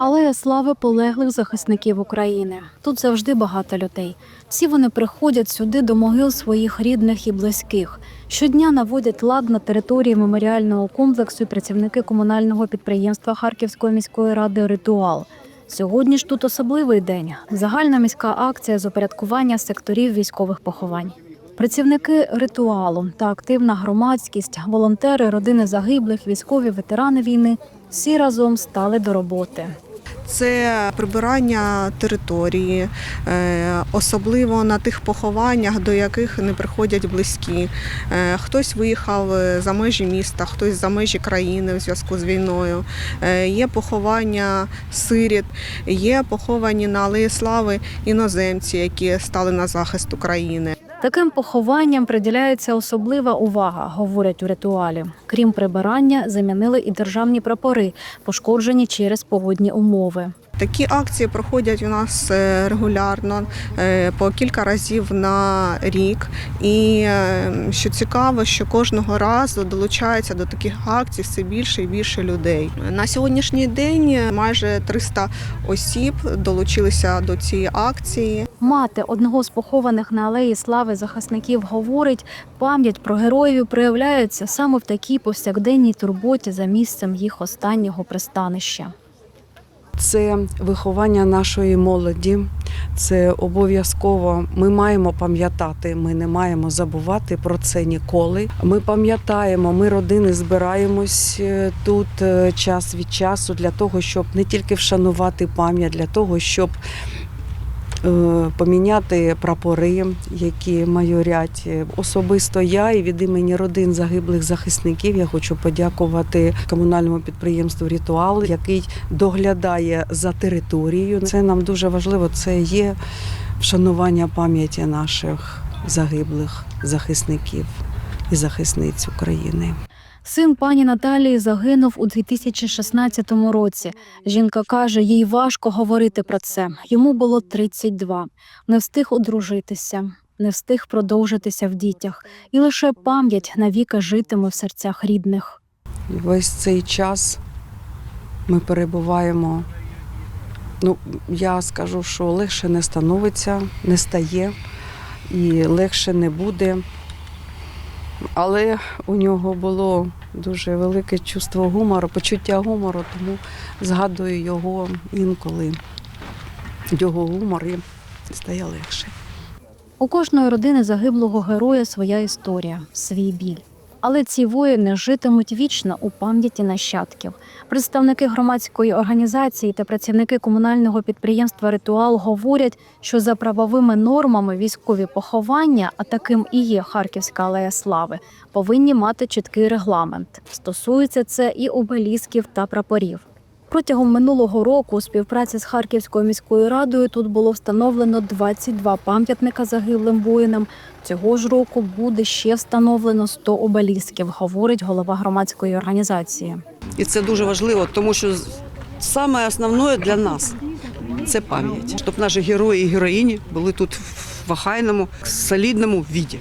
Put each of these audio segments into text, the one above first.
Алея слави полеглих захисників України. Тут завжди багато людей. Всі вони приходять сюди до могил своїх рідних і близьких. Щодня наводять лад на території меморіального комплексу працівники комунального підприємства Харківської міської ради Ритуал. Сьогодні ж тут особливий день загальна міська акція з упорядкування секторів військових поховань. Працівники ритуалу та активна громадськість, волонтери, родини загиблих, військові ветерани війни всі разом стали до роботи. Це прибирання території, е, особливо на тих похованнях, до яких не приходять близькі. Е, Хтось виїхав е, за межі міста, хтось за межі країни в зв'язку з війною. Є поховання сиріт, є поховані на Алеї Слави іноземці, які стали на захист України. Таким похованням приділяється особлива увага, говорять у ритуалі. Крім прибирання, замінили і державні прапори, пошкоджені через погодні умови. Такі акції проходять у нас е, регулярно е, по кілька разів на рік. І е, що цікаво, що кожного разу долучається до таких акцій все більше і більше людей. На сьогоднішній день майже 300 осіб долучилися до цієї акції. Мати одного з похованих на алеї слави захисників говорить, пам'ять про героїв проявляється саме в такій повсякденній турботі за місцем їх останнього пристанища. Це виховання нашої молоді. Це обов'язково. Ми маємо пам'ятати. Ми не маємо забувати про це ніколи. Ми пам'ятаємо, ми родини збираємось е, тут е, час від часу для того, щоб не тільки вшанувати пам'ять, для того, щоб поміняти прапори, які майорять. Особисто я і від імені родин загиблих захисників я хочу подякувати комунальному підприємству Ритуал, який доглядає за територією. Це нам дуже важливо. Це є вшанування пам'яті наших загиблих захисників і захисниць України. Син пані Наталії загинув у 2016 році. Жінка каже, їй важко говорити про це. Йому було 32. Не встиг одружитися, не встиг продовжитися в дітях, і лише пам'ять навіки житиме в серцях рідних. І весь цей час ми перебуваємо. Ну, я скажу, що легше не становиться, не стає і легше не буде. Але у нього було дуже велике чувство гумору, почуття гумору, тому згадую його інколи. Його гумор стає легше. У кожної родини загиблого героя своя історія, свій біль. Але ці воїни житимуть вічно у пам'яті нащадків. Представники громадської організації та працівники комунального підприємства Ритуал говорять, що за правовими нормами військові поховання, а таким і є Харківська алея слави, повинні мати чіткий регламент. Стосується це і обелісків та прапорів. Протягом минулого року у співпраці з Харківською міською радою тут було встановлено 22 пам'ятника загиблим воїнам. Цього ж року буде ще встановлено 100 обелісків, говорить голова громадської організації. І це дуже важливо, тому що саме основне для нас це пам'ять, щоб наші герої і героїні були тут в охайному, солідному віді.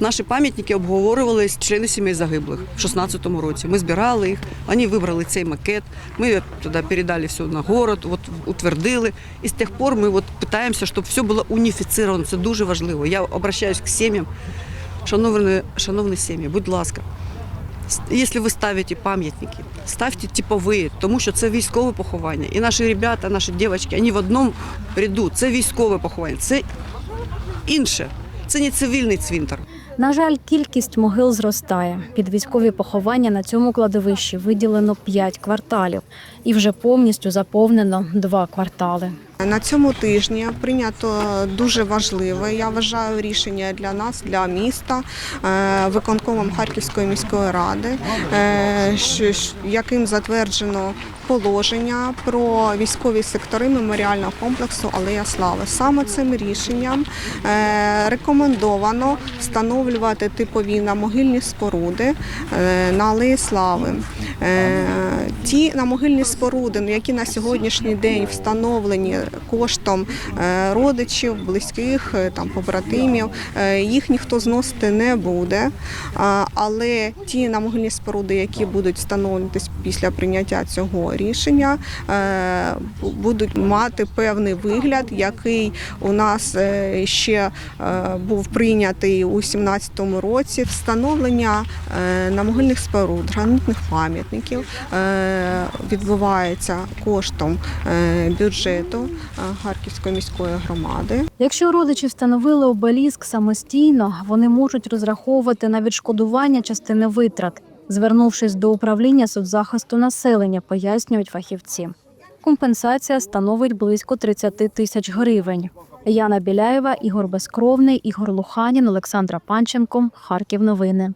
Наші пам'ятники обговорювалися члени сімей загиблих в 16-му році. Ми збирали їх, вони вибрали цей макет, ми туди передали все на город, от, утвердили. І з тих пор ми от питаємося, щоб все було уніфіцировано. Це дуже важливо. Я обращаюсь к сім'ям. Шановні, шановні сім'ї, будь ласка, Якщо ви ставите пам'ятники, ставте типові, тому що це військове поховання. І наші ребята, наші дівчатки, вони в одному ряду. Це військове поховання, це інше. Це не цивільний цвинтар. На жаль, кількість могил зростає. Під військові поховання на цьому кладовищі виділено 5 кварталів і вже повністю заповнено 2 квартали. На цьому тижні прийнято дуже важливе, я вважаю, рішення для нас, для міста, е, виконкомом Харківської міської ради, е, яким затверджено положення про військові сектори меморіального комплексу Алея Слави. Саме цим рішенням е, рекомендовано встановлювати типові намогильні споруди е, на Алеї Слави. Е, Ті намогильні споруди, які на сьогоднішній день встановлені коштом родичів, близьких, там побратимів. Їх ніхто зносити не буде. Але ті намогильні споруди, які будуть встановлюватись після прийняття цього рішення, е, будуть мати певний вигляд, який у нас е, ще е, був прийнятий у 2017 році. Встановлення е, намогильних споруд, гранитних пам'ятників відбувається коштом бюджету Харківської міської громади. Якщо родичі встановили обеліск самостійно, вони можуть розраховувати на відшкодування частини витрат, звернувшись до управління соцзахисту населення, пояснюють фахівці. Компенсація становить близько 30 тисяч гривень. Яна Біляєва, Ігор Безкровний, Ігор Луханін, Олександра Панченко. Харків. Новини.